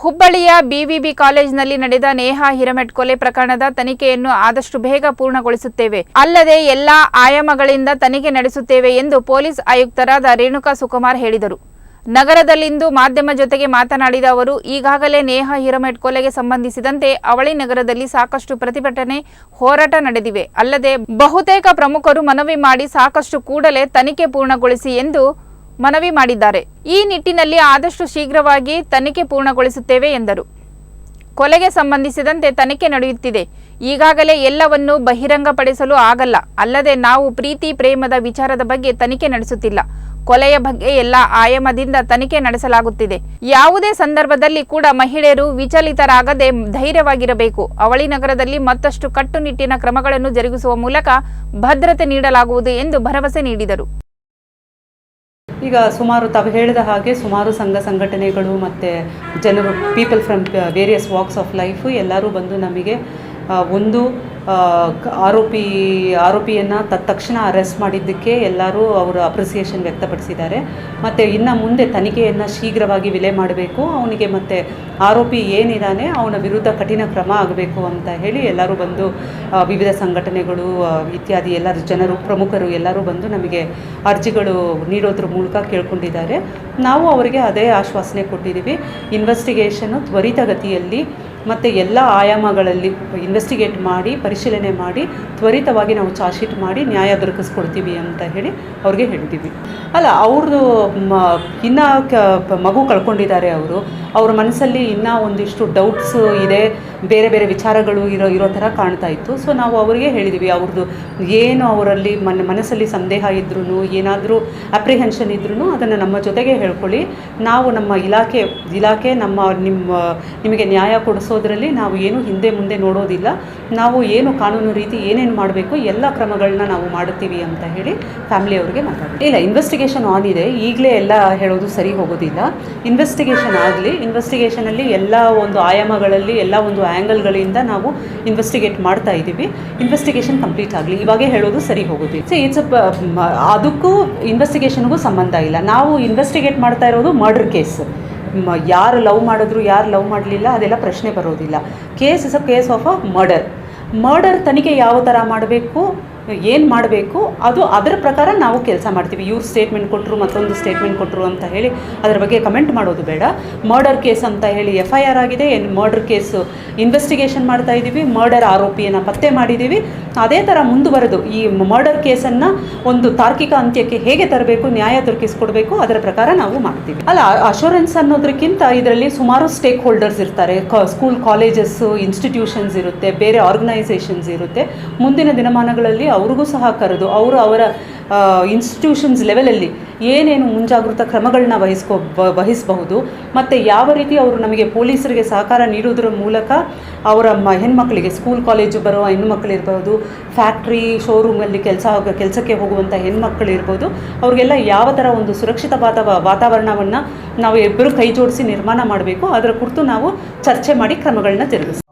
ಹುಬ್ಬಳ್ಳಿಯ ಬಿವಿಬಿ ಕಾಲೇಜಿನಲ್ಲಿ ನಡೆದ ನೇಹಾ ಹಿರಮೆಟ್ ಕೊಲೆ ಪ್ರಕರಣದ ತನಿಖೆಯನ್ನು ಆದಷ್ಟು ಬೇಗ ಪೂರ್ಣಗೊಳಿಸುತ್ತೇವೆ. ಅಲ್ಲದೆ ಎಲ್ಲಾ ಆಯಾಮಗಳಿಂದ ತನಿಖೆ ನಡೆಸುತ್ತೇವೆ ಎಂದು ಪೊಲೀಸ್ ಆಯುಕ್ತರಾದ ರೇಣುಕಾ ಸುಕುಮಾರ್ ಹೇಳಿದರು. ನಗರದಲ್ಲಿಂದು ಮಾಧ್ಯಮ ಜೊತೆಗೆ ಮಾತನಾಡಿದ ಅವರು, ಈಗಾಗಲೇ ನೇಹಾ ಹಿರಮೆಟ್ ಕೊಲೆಗೆ ಸಂಬಂಧಿಸಿದಂತೆ ಅವಳಿ ನಗರದಲ್ಲಿ ಸಾಕಷ್ಟು ಪ್ರತಿಭಟನೆ, ಹೋರಾಟ ನಡೆದಿವೆ. ಅಲ್ಲದೆ ಬಹುತೇಕ ಪ್ರಮುಖರು ಮನವಿ ಮಾಡಿ ಸಾಕಷ್ಟು ಕೂಡಲೇ ತನಿಖೆ ಪೂರ್ಣಗೊಳಿಸಿ ಎಂದು ಮನವಿ ಮಾಡಿದ್ದಾರೆ. ಈ ನಿಟ್ಟಿನಲ್ಲಿ ಆದಷ್ಟು ಶೀಘ್ರವಾಗಿ ತನಿಖೆ ಪೂರ್ಣಗೊಳಿಸುತ್ತೇವೆ ಎಂದರು. ಕೊಲೆಗೆ ಸಂಬಂಧಿಸಿದಂತೆ ತನಿಖೆ ನಡೆಯುತ್ತಿದೆ. ಈಗಾಗಲೇ ಎಲ್ಲವನ್ನೂ ಬಹಿರಂಗಪಡಿಸಲು ಆಗಲ್ಲ. ಅಲ್ಲದೆ ನಾವು ಪ್ರೀತಿ, ಪ್ರೇಮದ ವಿಚಾರದ ಬಗ್ಗೆ ತನಿಖೆ ನಡೆಸುತ್ತಿಲ್ಲ. ಕೊಲೆಯ ಬಗ್ಗೆ ಎಲ್ಲ ಆಯಾಮದಿಂದ ತನಿಖೆ ನಡೆಸಲಾಗುತ್ತಿದೆ. ಯಾವುದೇ ಸಂದರ್ಭದಲ್ಲಿ ಕೂಡ ಮಹಿಳೆಯರು ವಿಚಲಿತರಾಗದೆ ಧೈರ್ಯವಾಗಿರಬೇಕು. ಅವಳಿ ನಗರದಲ್ಲಿ ಮತ್ತಷ್ಟು ಕಟ್ಟುನಿಟ್ಟಿನ ಕ್ರಮಗಳನ್ನು ಜರುಗಿಸುವ ಮೂಲಕ ಭದ್ರತೆ ನೀಡಲಾಗುವುದು ಎಂದು ಭರವಸೆ ನೀಡಿದರು. ಈಗ ಸುಮಾರು ತಾವು ಹೇಳಿದ ಹಾಗೆ ಸುಮಾರು ಸಂಘ ಸಂಘಟನೆಗಳು ಮತ್ತು ಜನರು people from various walks of life ಎಲ್ಲರೂ ಬಂದು ನಮಗೆ ಒಂದು ಆರೋಪಿ, ಆರೋಪಿಯನ್ನು ತತ್ಕ್ಷಣ ಅರೆಸ್ಟ್ ಮಾಡಿದ್ದಕ್ಕೆ ಎಲ್ಲರೂ ಅವರು ಅಪ್ರಿಸಿಯೇಷನ್ ವ್ಯಕ್ತಪಡಿಸಿದ್ದಾರೆ. ಮತ್ತು ಇನ್ನು ಮುಂದೆ ತನಿಖೆಯನ್ನು ಶೀಘ್ರವಾಗಿ ವಿಲೆ ಮಾಡಬೇಕು. ಅವನಿಗೆ ಮತ್ತೆ ಆರೋಪಿ ಏನಿದ್ದಾನೆ ಅವನ ವಿರುದ್ಧ ಕಠಿಣ ಕ್ರಮ ಆಗಬೇಕು ಅಂತ ಹೇಳಿ ಎಲ್ಲರೂ ಬಂದು ವಿವಿಧ ಸಂಘಟನೆಗಳು ಇತ್ಯಾದಿ ಎಲ್ಲರೂ ಜನರು, ಪ್ರಮುಖರು ಎಲ್ಲರೂ ಬಂದು ನಮಗೆ ಅರ್ಜಿಗಳು ನೀಡೋದ್ರ ಮೂಲಕ ಕೇಳ್ಕೊಂಡಿದ್ದಾರೆ. ನಾವು ಅವರಿಗೆ ಅದೇ ಆಶ್ವಾಸನೆ ಕೊಟ್ಟಿದ್ದೀವಿ. ಇನ್ವೆಸ್ಟಿಗೇಷನ್ನು ತ್ವರಿತಗತಿಯಲ್ಲಿ ಮತ್ತು ಎಲ್ಲ ಆಯಾಮಗಳಲ್ಲಿ ಇನ್ವೆಸ್ಟಿಗೇಟ್ ಮಾಡಿ, ಪರಿಶೀಲನೆ ಮಾಡಿ, ತ್ವರಿತವಾಗಿ ನಾವು ಚಾರ್ಜ್ ಶೀಟ್ ಮಾಡಿ ನ್ಯಾಯ ದೊರಕಿಸ್ಕೊಡ್ತೀವಿ ಅಂತ ಹೇಳಿ ಅವ್ರಿಗೆ ಹೇಳ್ತೀವಿ ಅಲ್ಲ, ಅವ್ರದ್ದು ಮ, ಇನ್ನೂ ಕ ಮಗು ಕಳ್ಕೊಂಡಿದ್ದಾರೆ ಅವರು. ಅವ್ರ ಮನಸ್ಸಲ್ಲಿ ಇನ್ನೂ ಒಂದಿಷ್ಟು ಡೌಟ್ಸ್ ಇದೆ, ಬೇರೆ ಬೇರೆ ವಿಚಾರಗಳು ಇರೋ ಇರೋ ಥರ ಕಾಣ್ತಾ ಇತ್ತು. ಸೊ ನಾವು ಅವರಿಗೆ ಹೇಳಿದ್ದೀವಿ ಅವ್ರದ್ದು ಏನು ಅವರಲ್ಲಿ ಮನ್, ಮನಸ್ಸಲ್ಲಿ ಸಂದೇಹ ಇದ್ರೂ ಏನಾದರೂ ಅಪ್ರಿಹೆನ್ಷನ್ ಇದ್ರೂ ಅದನ್ನು ನಮ್ಮ ಜೊತೆಗೆ ಹೇಳ್ಕೊಳ್ಳಿ. ನಾವು ನಮ್ಮ ಇಲಾಖೆ ಇಲಾಖೆ ನಮ್ಮ ನಿಮ್ಮ, ನಿಮಗೆ ನ್ಯಾಯ ಕೊಡಿಸೋದ್ರಲ್ಲಿ ನಾವು ಏನು ಹಿಂದೆ ಮುಂದೆ ನೋಡೋದಿಲ್ಲ. ನಾವು ಏನು ಕಾನೂನು ರೀತಿ ಏನೇನು ಮಾಡಬೇಕು, ಎಲ್ಲ ಕ್ರಮಗಳನ್ನ ನಾವು ಮಾಡುತ್ತೀವಿ ಅಂತ ಹೇಳಿ ಫ್ಯಾಮಿಲಿ ಅವರಿಗೆ ಮಾತಾಡಿ ಇಲ್ಲ ಇನ್ವೆಸ್ಟಿಗೇಷನ್ ಆನ್ ಇದೆ. ಈಗಲೇ ಎಲ್ಲ ಹೇಳೋದು ಸರಿ ಹೋಗೋದಿಲ್ಲ. ಇನ್ವೆಸ್ಟಿಗೇಷನ್ ಆಗಲಿ ಇನ್ವೆಸ್ಟಿಗೇಷನಲ್ಲಿ ಎಲ್ಲ ಒಂದು ಆಯಾಮಗಳಲ್ಲಿ, ಎಲ್ಲ ಒಂದು ಆ್ಯಂಗಲ್ಗಳಿಂದ ನಾವು ಇನ್ವೆಸ್ಟಿಗೇಟ್ ಮಾಡ್ತಾ ಇದ್ದೀವಿ. ಇನ್ವೆಸ್ಟಿಗೇಷನ್ ಕಂಪ್ಲೀಟ್ ಆಗಲಿ, ಇವಾಗೇ ಹೇಳೋದು ಸರಿ ಹೋಗೋದಿಲ್ಲ. ಸೊ ಇಟ್ಸ್ ಅದಕ್ಕೂ ಇನ್ವೆಸ್ಟಿಗೇಷನ್ಗೂ ಸಂಬಂಧ ಇಲ್ಲ. ನಾವು ಇನ್ವೆಸ್ಟಿಗೇಟ್ ಮಾಡ್ತಾ ಇರೋದು ಮರ್ಡರ್ ಕೇಸ್ ಯಾರು ಲವ್ ಮಾಡಿದ್ರು, ಯಾರು ಲವ್ ಮಾಡಲಿಲ್ಲ, ಅದೆಲ್ಲ ಪ್ರಶ್ನೆ ಬರೋದಿಲ್ಲ. Case is a case of a murder. Murder ತನಿಖೆ ಯಾವ ಥರ ಮಾಡಬೇಕು? ಏನು ಮಾಡಬೇಕು, ಅದು ಅದರ ಪ್ರಕಾರ ನಾವು ಕೆಲಸ ಮಾಡ್ತೀವಿ. ಇವ್ರು ಸ್ಟೇಟ್ಮೆಂಟ್ ಕೊಟ್ಟರು ಮತ್ತೊಂದು ಸ್ಟೇಟ್ಮೆಂಟ್ ಕೊಟ್ಟರು ಅಂತ ಹೇಳಿ ಅದರ ಬಗ್ಗೆ ಕಮೆಂಟ್ ಮಾಡೋದು ಬೇಡ. ಮರ್ಡರ್ ಕೇಸ್ ಅಂತ ಹೇಳಿ ಎಫ್ ಐ ಆರ್ ಆಗಿದೆ. ಏನು ಮರ್ಡರ್ ಕೇಸು ಇನ್ವೆಸ್ಟಿಗೇಷನ್ ಮಾಡ್ತಾ ಇದ್ದೀವಿ ಮರ್ಡರ್ ಆರೋಪಿಯನ್ನು ಪತ್ತೆ ಮಾಡಿದ್ದೀವಿ ಅದೇ ಥರ ಮುಂದುವರೆದು ಈ ಮರ್ಡರ್ ಕೇಸನ್ನು ಒಂದು ತಾರ್ಕಿಕ ಅಂತ್ಯಕ್ಕೆ ಹೇಗೆ ತರಬೇಕು, ನ್ಯಾಯ ದೊರಕಿಸ್ಕೊಡ್ಬೇಕು, ಅದರ ಪ್ರಕಾರ ನಾವು ಮಾಡ್ತೀವಿ. ಅಲ್ಲ ಅಶೂರೆನ್ಸ್ ಅನ್ನೋದಕ್ಕಿಂತ ಇದರಲ್ಲಿ ಸುಮಾರು ಸ್ಟೇಕ್ ಹೋಲ್ಡರ್ಸ್ ಇರ್ತಾರೆ ಸ್ಕೂಲ್ ಕಾಲೇಜಸ್ಸು ಇನ್ಸ್ಟಿಟ್ಯೂಷನ್ಸ್ ಇರುತ್ತೆ. ಬೇರೆ ಆರ್ಗನೈಸೇಷನ್ಸ್ ಇರುತ್ತೆ. ಮುಂದಿನ ದಿನಮಾನಗಳಲ್ಲಿ ಅವ್ರಿಗೂ ಸಹ ಕರೆದು ಅವರು ಅವರ ಇನ್ಸ್ಟಿಟ್ಯೂಷನ್ಸ್ ಲೆವೆಲಲ್ಲಿ ಏನೇನು ಮುಂಜಾಗೃತ ಕ್ರಮಗಳನ್ನ ವಹಿಸ್ಕೊ ವಹಿಸಬಹುದು, ಮತ್ತು ಯಾವ ರೀತಿ ಅವರು ನಮಗೆ ಪೊಲೀಸರಿಗೆ ಸಹಕಾರ ನೀಡುವುದರ ಮೂಲಕ ಅವರ ಮ, ಹೆಣ್ಮಕ್ಳಿಗೆ ಸ್ಕೂಲ್ ಕಾಲೇಜು ಬರುವ ಫ್ಯಾಕ್ಟರಿ ಫ್ಯಾಕ್ಟ್ರಿ ಶೋರೂಮಲ್ಲಿ ಕೆಲಸ ಕೆಲಸಕ್ಕೆ ಹೋಗುವಂಥ ಹೆಣ್ಮಕ್ಳು ಇರ್ಬೋದು, ಅವ್ರಿಗೆಲ್ಲ ಯಾವ ಥರ ಒಂದು ಸುರಕ್ಷಿತ ವಾತಾವ, ವಾತಾವರಣವನ್ನು ನಾವು ಇಬ್ಬರು ಕೈ ಜೋಡಿಸಿ ನಿರ್ಮಾಣ ಮಾಡಬೇಕು, ಅದರ ಕುರಿತು ನಾವು ಚರ್ಚೆ ಮಾಡಿ ಕ್ರಮಗಳನ್ನ ಜರುಗಿಸ್ತೀವಿ